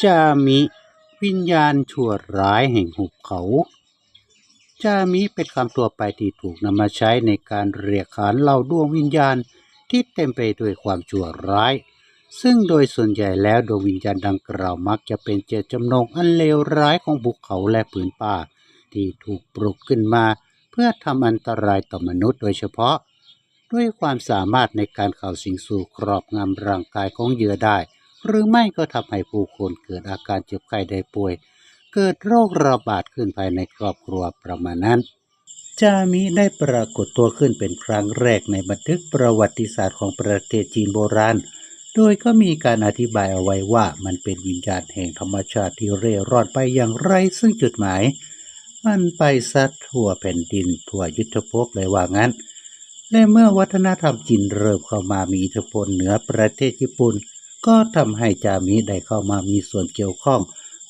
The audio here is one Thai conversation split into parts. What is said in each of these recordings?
จามิวิญญาณชั่วร้ายแห่งหุบเขา จามิเป็นคำตัวไปที่ถูกนำมาใช้ในการเรียกขานเหล่าดวงวิญญาณที่เต็มไปด้วยความชั่วร้าย ซึ่งโดยส่วนใหญ่แล้วดวงวิญญาณดังกล่าวมักจะเป็นเจตจำนงอันเลวร้ายของภูเขาและผืนป่า ที่ถูกปลุกขึ้นมา เพื่อทำอันตรายต่อมนุษย์โดยเฉพาะ ด้วยความสามารถในการเข้าสิงสู่ครอบงำร่างกายของเหยื่อได้ หรือไม่ก็ทำให้ผู้คนเกิดอาการเจ็บไข้ได้ป่วย เกิดโรคระบาดขึ้นภายในครอบครัวประมาณนั้น จามิได้ปรากฏตัวขึ้นเป็นครั้งแรกในบันทึกประวัติศาสตร์ของประเทศจีนโบราณ โดยก็มีการอธิบายเอาไว้ว่ามันเป็นวิญญาณแห่งธรรมชาติที่เร่ร่อนไปอย่างไรซึ่งจุดหมาย มันไปซัดทั่วแผ่นดินทั่วยุทธภพเลยว่างั้นและเมื่อวัฒนธรรมจีนเริ่มเข้ามามีอิทธิพลเหนือประเทศญี่ปุ่น ก็ทำให้จามิได้เข้ามามีส่วนเกี่ยวข้อง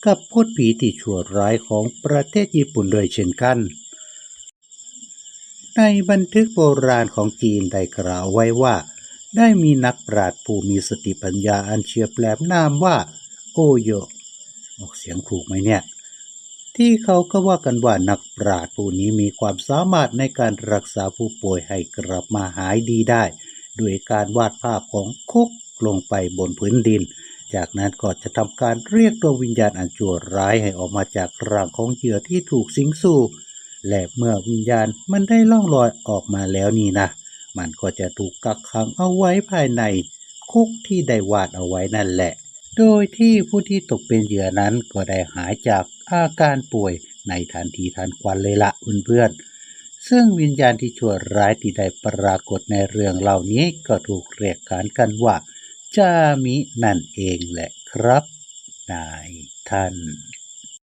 กับพูดผีที่ชั่วร้ายของประเทศญี่ปุ่นโดยเช่นกัน ในบันทึกโบราณของจีนได้กล่าวไว้ว่า ได้มีนักปราชญ์ผู้มีสติปัญญาอันเฉียบแหลมนามว่า โอโยออกเสียงถูกไหมเนี่ย ที่เขาก็ว่ากันว่านักปราชญ์ผู้นี้มีความสามารถในการรักษาผู้ป่วยให้กลับมาหายดีได้ ด้วยการวาดภาพของคุก ลงไปบนพื้นดิน จากนั้นก็จะทำการเรียกดวงวิญญาณอันชั่วร้ายให้ออกมาจากร่างของเหยื่อที่ถูกสิงสู่ และเมื่อวิญญาณมันได้ล่องลอยออกมาแล้วนี่นะ มันก็จะถูกกักขังเอาไว้ภายในคุกที่ได้วาดเอาไว้นั่นแหละ โดยที่ผู้ที่ตกเป็นเหยื่อนั้นก็ได้หายจากอาการป่วยในทันทีทันควันเลยละเพื่อนๆ ซึ่งวิญญาณที่ชั่วร้ายที่ได้ปรากฏในเรื่องเหล่านี้ก็ถูกเรียกขานกันว่า จามินั่นเองแหละครับ นายท่าน